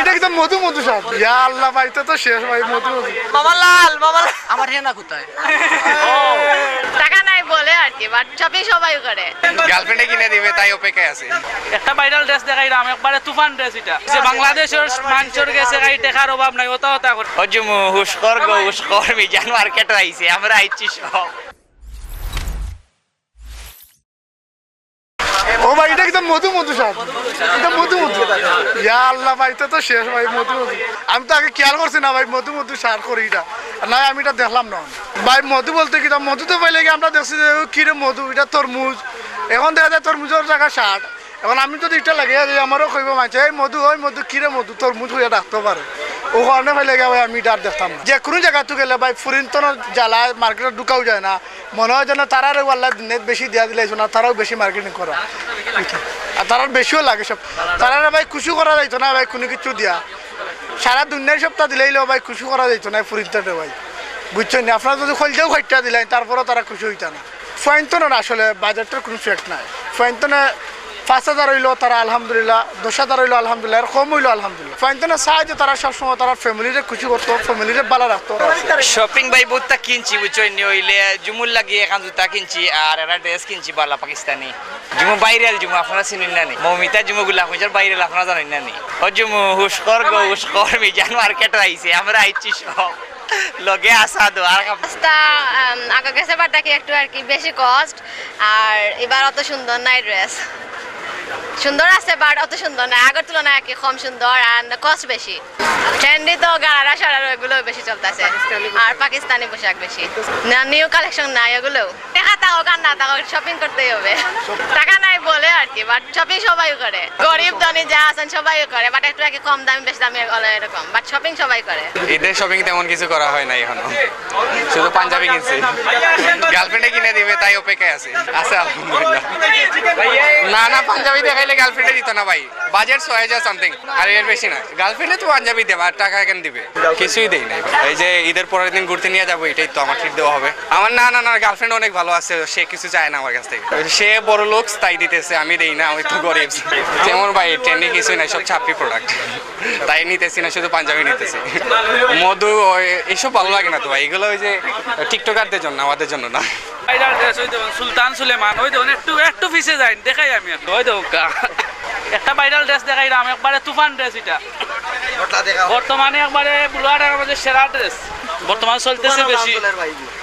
এটা কিন্তু মধু মধু সাপ ইয়া আল্লাহ ভাই তো তো শেষ ভাই মধু মধু। মামা লাল মামা লাল। আমার হেনা কোথায়? টাকা নাই বলে আর কি বাট শপিং সবাই করে। গার্লফ্রেন্ডে কিনে দিবে তাই অপেক্ষায় আছে। একটা ভাইরাল ড্রেস দেখাইলাম একবারে তুফান ড্রেস এটা। যে বাংলাদেশের মানুষের গেছে গাই টেকার অভাব নাই ওটা ওটা করে হজুমু হুস্কর গো হুস্কর মিজান মার্কেট আইছে আমরা আইছি সব ও ভাই এটা মধু মধু সাপ এটা মধু মধু। ইয়া আল্লাহ ভাই তো শেষ ভাই, মধু মধু। আমি তো আগে খেয়াল করছি না ভাই, মধু মধু সার করি এটা। না আমি এটা দেখলাম না। ভাই, মধু বলতে কি মধু তো পাইলে আমরা দেখছি যে কিরে মধু, এটা তরমুজ। এখন দেখা যায় তরমুজের জায়গা সার এখন আমি যদি এটা লাগে আমারও কইব মাঝে এই মধু, ওই মধু কিরে মধু, তরমুজ হয়ে ডাকতে পারে। ও কারণে লাগে ভাই আমি আর দেখতাম না। যে কোনো জায়গা তো গেলে ভাই ফুরিন তো জ্বালা, মার্কেটে ঢুকাও যায় না। মনে হয় যেন তারার আল্লাহ নেট বেশি দিয়া দিলে না তারাও বেশি মার্কেটিং করা। আর তারার বেশিও লাগে সব। তারা ভাই খুশি করা যাইতো না ভাই কোনো কিছু দিয়া। সারা দুনিয়ার সপ্তাহ দিলেই লো ভাই খুশি করা যাইতো না ফুরিনতে ভাই। বুঝছেন না? আপনারা যদি খলতেও খরচা দিলেন, তারপরেও তারা খুশি হইতো না। সোয়াইন্তনের আসলে বাজেটের কোনো ফেক্ট নাই। সোয়াইন্তনে পাঁচ হাজার হইল তারা আলহামদুলিল্লাহ দশ হাজার হইল আলহামদুলিল্লাহ আর কম হইল আলহামদুলিল্লাহ। সোয়াইন্তনে সাহায্য তারা সবসময় তারা ফ্যামিলিরে খুশি করতো ফ্যামিলিরে ভালো রাখতো। শপিং বাই বুটটা কিনছি বুঝছ নি হইলে জুমুর লাগিয়ে এখন জুতা কিনছি আর একটা ড্রেস কিনছি বালা পাকিস্তানি। জুমু বাইরেল জুমু আপনারা চিনেন না নি? মমিতা জুমু গুলা হইছে বাইরেল আপনারা জানেন না নি? ও জুমু হুস্কর গো হুস্কর মিজান মার্কেট আইছে আমরা আইছি সব। লগে আসা দো আর কাপ- রাস্তা আগে গেছে বাট দেখি একটু আর কি বেশি কস্ট আর এবার অত সুন্দর নাই ড্রেস সুন্দর আছে বাট অত সুন্দর না। আগের তুলনায় আর কি কম সুন্দর অ্যান্ড কস্ট বেশি। ট্রেন্ডি তো গাড়ারা সারারা এগুলো বেশি চলতেছে। আর পাকিস্তানি পোশাক বেশি। না নিউ কালেকশন নাই এগুলো দেখা তাও কার না তাও শপিং করতেই হবে। টাকা নাই বলে আর কি বাট শপিং সবাই করে। গরিব ধনী যা আছেন সবাই করে বাট একটু কি কম দামি, বেশি দামি এরকম বাট শপিং সবাই করে। ঈদের শপিং তেমন কিছু করা হয় না এখনও। শুধু পাঞ্জাবি কিনছি। গার্লফ্রেন্ডে কিনে দিবে, তাই অপেক্ষায় আছে। আছে না না, পাঞ্জাবি দেখাইলে গার্লফ্রেন্ডে দিত না ভাই। বাজেট ছয় হাজার সামথিং আর এর বেশি না। গার্লফ্রেন্ডে তো পাঞ্জাবি দেবে, আর টাকা কেন দিবে? কিছুই দেই নাই এই যে ঈদের পরের দিন ঘুরতে নিয়ে যাব, এটাই তো আমার ট্রিট দেওয়া হবে। আমার না না না গার্লফ্রেন্ড অনেক ভালো আছে, সে কিছু চায় না আমার কাছ থেকে। সে বড় লোক তাই দিতেছে আমি দেই না, আমি তো গরিব। যেমন ভাই, ট্রেন্ডিং কিছুই নাই, সব ছাপি প্রোডাক্ট তাই নিতেছি না, শুধু পাঞ্জাবি নিতেছি। মধু এইসব ভালো লাগে না তো ভাই, এগুলো ওই যে টিকটকারদের জন্য, আমাদের জন্য না। সুলতান সুলেমান, ওই দেখুন, একটু একটু পিছে যাই, দেখাই আমি ওই দেখ একটা বাইরাল ড্রেস দেখাই আমি একবারে তুফান ড্রেস এটা। বর্তমানে একবারে বুলার মধ্যে সেরা ড্রেস বর্তমান চলতেছে বেশি।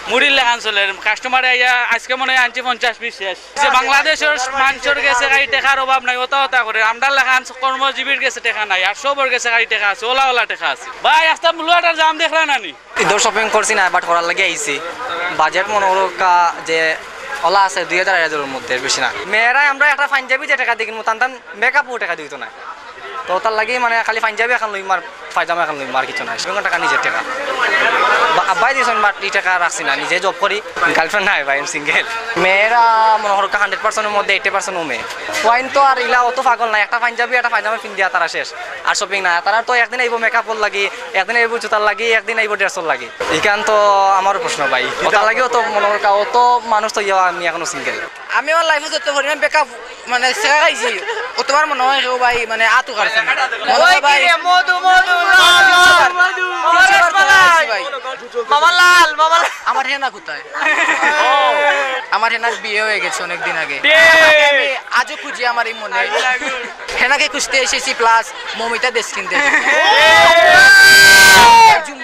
মুড়ির লেখান চলে কাস্টমারে আইয়া আজকে মনে হয় আনছি পঞ্চাশ পিস শেষ। যে বাংলাদেশের মানুষের গেছে গাড়ি টেকার অভাব নাই ওটা ওটা করে। আমরা লেখান কর্মজীবীর গেছে টেকা নাই আর সবর গেছে গাড়ি টেকা আছে ওলা ওলা টেকা আছে। ভাই আস্তা মুলুয়াটার জাম দেখলা নানি ঈদর শপিং করছি না বাট করার লাগে আইছি। বাজেট মনে হলো কা- যে ওলা আছে দুই হাজার হাজারের মধ্যে বেশি না। মেয়েরাই আমরা একটা পাঞ্জাবি যে টাকা দিই তান মেকআপও টাকা দিত না। তো তার লাগে মানে খালি পাঞ্জাবি এখন লইম আর পায়জামা এখন আর কিছু নাই। টাকা নিজের টাকা। আব্বাই দিয়েছেন বাট এই টাকা রাখছি না নিজে জব করি গার্লফ্রেন্ড নাই ভাই সিঙ্গেল মেয়েরা মনে হলো হান্ড্রেড পার্সেন্টের মধ্যে এইটি পার্সেন্ট ও মেয়ে। ওয়াইন তো আর ইলা অত পাগল নাই একটা পাঞ্জাবি একটা পায়জামা পিন দিয়া তারা শেষ। আর শপিং না তারা তো একদিন আইব মেকআপর লাগি একদিন আইব জুতার লাগি একদিন আইব ড্রেসর লাগি। এইখান তো আমার প্রশ্ন ভাই ওটা লাগিও তো মনে হলো অত মানুষ তো ইয়া আমি এখনও সিঙ্গেল আমি আমার লাইফে যত পরিমাণ বেকআপ মানে শেখা খাইছি। ও তোমার মনে হয় ভাই মানে আতু মনে হয় ভাই মধু মধু। আমার হেনা কোথায় আমার হেনার বিয়ে হয়ে গেছে অনেকদিন আগে আমি আজও খুঁজি আমার এই মনে হেনাকে খুঁজতে এসেছি প্লাস মমিতা দেশ কিনতে